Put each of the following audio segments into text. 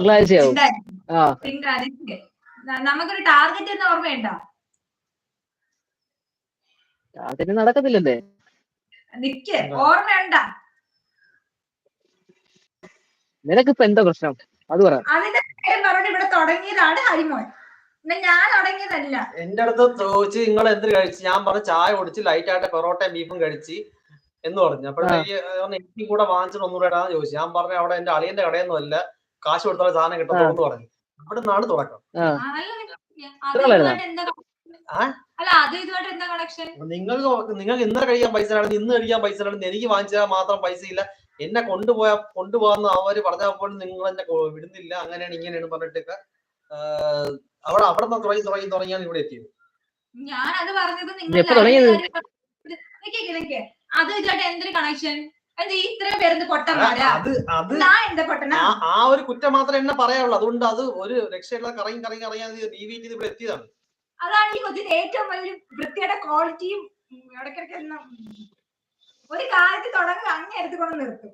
തിങ്കളാഴ്ചയാവും. തിങ്കളാഴ്ച. നമുക്കൊരു ടാർഗറ്റ് എന്ന് ഓർമ്മയുണ്ടോ? ടാർഗറ്റ് നടക്കത്തില്ലല്ലേ? നിക്ക്. ഓർമ്മയുണ്ടോ. നിനക്കിപ്പോ എന്താ പ്രശ്നം? അത് പറ. അതിന്റെ പേരും പറഞ്ഞ് ഇവിടെ തുടങ്ങിയതാണ് ഹരിമോൻ. എന്നാ ഞാൻ തുടങ്ങിയതല്ല. എന്റെ അടുത്ത് ചോദിച്ച് നിങ്ങൾ എന്ത് കഴിച്ച്? ഞാൻ പറഞ്ഞ ചായ കുടിച്ച് ലൈറ്റ് ആയിട്ട് പൊറോട്ടയും ബീഫും കഴിച്ച് എന്ന് പറഞ്ഞു. അപ്പോഴത്തേക്ക് എനിക്കും കൂടെ വാങ്ങിച്ചിട്ട് ഒന്നുകൂടെ ചോദിച്ചു. ഞാൻ പറഞ്ഞു അവിടെ എന്റെ അളിയന്റെ കടയൊന്നും അല്ല. കാശ് കൊടുത്താൽ സാധനം കിട്ടത്തുള്ളൂ പറഞ്ഞു. അവിടെ നിന്നാണ് തുടക്കം. നിങ്ങൾക്ക് നിങ്ങൾക്ക് ഇന്നലെ കഴിയാൻ പൈസ ഇന്ന് കഴിക്കാൻ പൈസ എനിക്ക് വാങ്ങിച്ചാൽ മാത്രം പൈസ ഇല്ല. എന്നെ കൊണ്ടുപോയാ കൊണ്ടുപോകാന്ന് അവർ പറഞ്ഞപ്പോൾ നിങ്ങൾ എന്നെ വിടുന്നില്ല. അങ്ങനെയാണ് ഇങ്ങനെയാണ് പറഞ്ഞിട്ടൊക്കെ. അവിടെ അവിടെ നിന്ന് തുടങ്ങി തുടങ്ങി തുടങ്ങിയാണ് ഇവിടെ എത്തിയത്. ഞാൻ അത് പറഞ്ഞത് നിങ്ങൾ. അത് ഇതുമായിട്ട് എന്തൊരു കണക്ഷൻ അത് അത് ആ ഒരു കുറ്റം മാത്രമേ എന്നെ പറയാനുള്ളൂ. അതുകൊണ്ട് അത് ഒരു രക്ഷയുള്ള കറങ്ങി കറങ്ങി കറങ്ങി ഡീവിയേറ്റ് ചെയ്ത് ഇവിടെ എത്തിയതാണ്. അതാണ് ഈ കൊച്ചിന്റെ ഏറ്റവും വലിയ വൃത്തിയുടെ ക്വാളിറ്റിയും ഇടയ്ക്കിടയ്ക്ക് ഒരു കാര്യത്തിൽ തുടങ്ങി അങ്ങനെ എടുത്തുകൊണ്ട് നിർത്തും.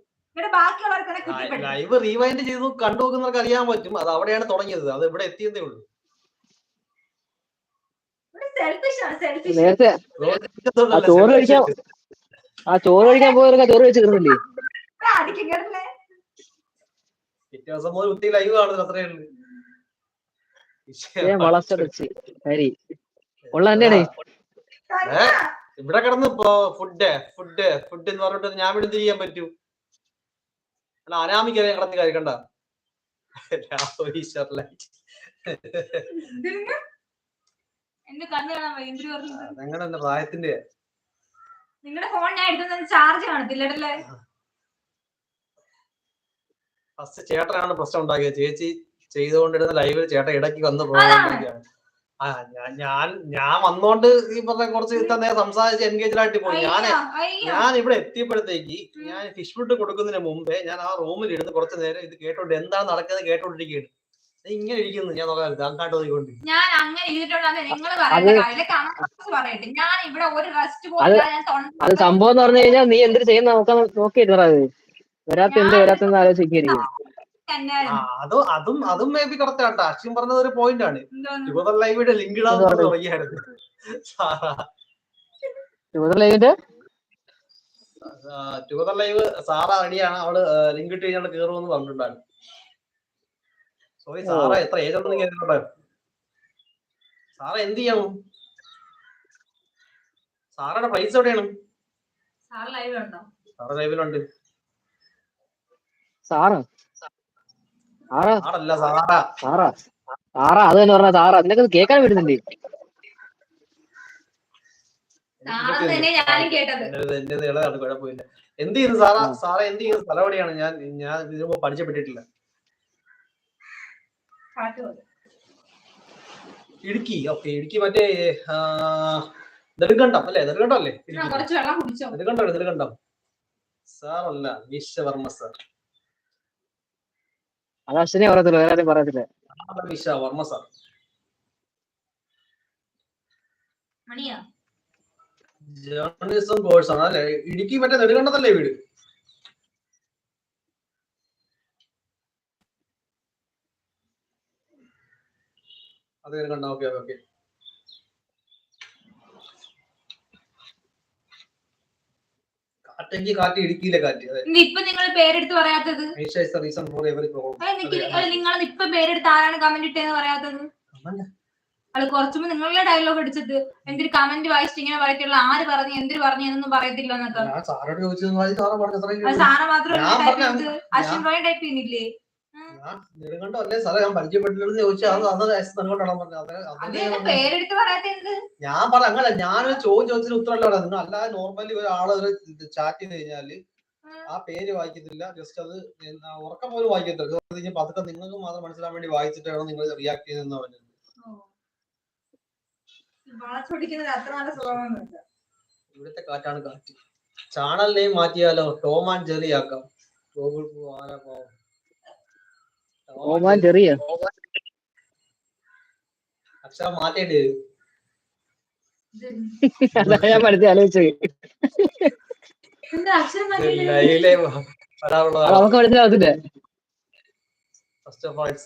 ലൈവ് റീവൈൻഡ് ചെയ്ത് കണ്ടു നോക്കുന്നവർക്ക് അറിയാൻ പറ്റും. അത് അവിടെയാണ് തുടങ്ങിയത്. അത് ഇവിടെ എത്തിയതേ ഉള്ളൂ. സെൽഫിഷ് ആണ് സെൽഫിഷ് നേരത്തെ ആ ചോറ് കഴിക്കാൻ പോയവരൊക്കെ ചോറ് കഴിച്ച് കിടന്നില്ലേ മുതൽ ലൈവ് കാണുന്നത് അത്രേ ഉള്ളൂ. ഏ വളച്ചടച്ച് ഹരി ഉള്ള? ഇവിടെ കിടന്ന് ഫുഡ് ഫുഡ് ഫുഡ് എന്ന് പറഞ്ഞിട്ട് ഞാൻ ഇവിടെ എന്ത് ചെയ്യാൻ പറ്റൂ? അല്ല അനാമിക്കറിയാൻ കിടന്ന് കഴിക്കണ്ട. ഈശ്വരലായിട്ട് എന്റെ നിങ്ങളുടെ ഫോൺ ഞാൻ എടുത്തു ചാർജ് കാണത്തില്ലേ ഫസ്റ്റ് ചേട്ടനാണ് പ്രശ്നം ഉണ്ടാക്കിയത്. ചേച്ചി ചെയ്തുകൊണ്ടിരുന്ന ലൈവിൽ ചേട്ടൻ ഇടയ്ക്ക് വന്നു പോകാൻ ആ ഞാൻ ഞാൻ വന്നോണ്ട് ഈ പറഞ്ഞ കുറച്ച് ഇത്ര നേരം സംസാരിച്ച് എൻഗേജ് ആയിട്ട് പോയി. ഞാൻ ഞാൻ ഇവിടെ എത്തിയപ്പോഴത്തേക്ക് ഞാൻ ഫിഷ് ഫുഡ് കൊടുക്കുന്നതിന് മുമ്പേ ഞാൻ ആ റൂമിൽ ഇരുന്ന് കുറച്ച് നേരം ഇത് കേട്ടോണ്ട് എന്താണ് നടക്കുന്നത് കേട്ടോണ്ടിരിക്കുകയാണ്. ഇങ്ങനെ ഇരിക്കുന്നു. ഞാൻ നോക്കാറില്ല അങ്ങാട്ട് നോക്കിക്കൊണ്ട് ഞാൻ അങ്ങനെ ചെയ്തിട്ടുണ്ടെന്ന് നിങ്ങൾ പറയട്ടെ. ഞാൻ ഇവിടെ ഒരു റെസ്റ്റ് അത് സംഭവം എന്ന് പറഞ്ഞു കഴിഞ്ഞാൽ നീ എന്ത് ചെയ്യുന്ന നോക്കാൻ നോക്കിയിരുന്നടാ അത്. വരാത്ത എന്ത് വരാത്തെന്ന് ആലോചിക്കായിരിക്കും. ആ അതും അതും അതും മേ ബി കറക്റ്റ് ആട്ടോ. അശ്വിൻ പറഞ്ഞത് ഒരു പോയിന്റ് ആണ്. യുവതർ ലൈവിയുടെ ലിങ്ക് ഇടാന്ന്. തുടങ്ങിയായിരുന്നു സാറാ. ലൈവിന്റെ ടുഗദർ ലൈവ് സാറ റെഡിയാണ് അവൾ ലിങ്ക് ഇട്ട് കഴിഞ്ഞാൽ കയറുമെന്ന് പറഞ്ഞിട്ടുണ്ടായിരുന്നു. സോറി സാറ എത്ര ഏജ് ഉണ്ടെന്ന് കേൾക്കട്ടെ സാറ എന്ത് ചെയ്യാം? സാറുടെ പൈസ എവിടെയാണ്? സാറ് ലൈവിലുണ്ട് സാറ് സാറാ? സാറല്ല സാറ. സാറാ? സാറാ അത് തന്നെ പറഞ്ഞ സാറാ. നിനക്ക് കേൾക്കാൻ കുഴപ്പമില്ല. എന്ത് ചെയ്യുന്നു സാറ? സാറ എന്ത് ചെയ്യുന്നു? സ്ഥലം എവിടെയാണ്? ഞാൻ ഞാൻ ഇതിനുമ്പോ പഠിച്ചപ്പെട്ടിട്ടില്ല. ഇടുക്കി ഓക്കെ ഇടുക്കി മറ്റേ നെടുങ്കണ്ടം അല്ലേ? നെടുങ്കണ്ടം അല്ലേ? നെടുങ്കണ്ടം നെടുങ്കണ്ടം. സാറല്ല വിശ്വവർമ്മ സാർ. അത് അശ്വിനെ പറയത്തില്ല വേറെ ആരും പറയത്തില്ല. വിശ്വവർമ്മ സാർ. മണിയാ? ജേർണലിസം കോഴ്സ് ആണ് അല്ലേ? ഇടുക്കി മറ്റേ നെടുങ്കണ്ടത്തല്ലേ വീട്? അത് നെടുങ്കണ്ടം ഓക്കെ ഓക്കെ കാറ്റെങ്കിൽ കാറ്റ് ഇടിക്കില്ല കാറ്റ് ഇപ്പൊ നിങ്ങൾ പേരെടുത്ത് പറയാത്തത്? Aisha is reason for every problem നിങ്ങൾ ഇപ്പൊ പേരെടുത്ത് ആരാണ് കമന്റ് ഇട്ടേന്ന് പറയാത്തത്? അത് കുറച്ചുമ്പോ നിങ്ങളുടെ ഡയലോഗ് അടിച്ചത് എന്തൊരു കമന്റ് വായിച്ചിട്ട് ഇങ്ങനെ പറയത്തുള്ള ആര് പറഞ്ഞു എന്തിനു പറഞ്ഞു എന്നൊന്നും പറയത്തില്ല എന്നൊക്കെ. ഞാൻ സാറോട് ചോദിച്ചത് സാറ് മാത്രം അശ്വിൻ റോയ് ടൈപ്പ് ചെയ്യുന്നില്ലേ? നെടുങ്കണ്ടം അല്ലേ സാറേ? ഞാൻ പരിചയപ്പെട്ടില്ലെന്ന് ചോദിച്ചാൽ അത് അത് പറഞ്ഞത് ഞാൻ പറ അങ്ങനെ ഞാനൊരു ചോദ്യം ചോദിച്ചതിന് ഉത്തരമല്ല പറയാം നിങ്ങൾ അല്ലാതെ നോർമലി ഒരാൾ ഒരു ചാറ്റ് ചെയ്ത് കഴിഞ്ഞാൽ ആ പേര് വായിക്കത്തില്ല. ജസ്റ്റ് അത് ഉറക്കം പോലും വായിക്കത്തില്ല. അതൊക്കെ നിങ്ങൾക്ക് മാത്രം മനസ്സിലാൻ വേണ്ടി വായിച്ചിട്ട് വേണം നിങ്ങൾ റിയാക്ട് ചെയ്തെന്ന് പറഞ്ഞത് ഇവിടുത്തെ കാറ്റാണ് കാറ്റ്. ചാനൽ നെയിം മാറ്റിയാലോ? ടോം ആൻഡ് ജെറി ആക്കാം. ഗൂഗിൾ പോ- ആരാ പാവം? ഓമാൻ ചെറിയ അക്ഷരം അതാ ഞാൻ പഠിച്ച ആലോചിച്ചത് നമുക്ക് മനസ്സിലാവത്തില്ല ഫസ്റ്റ് ഓഫ് ഓൾ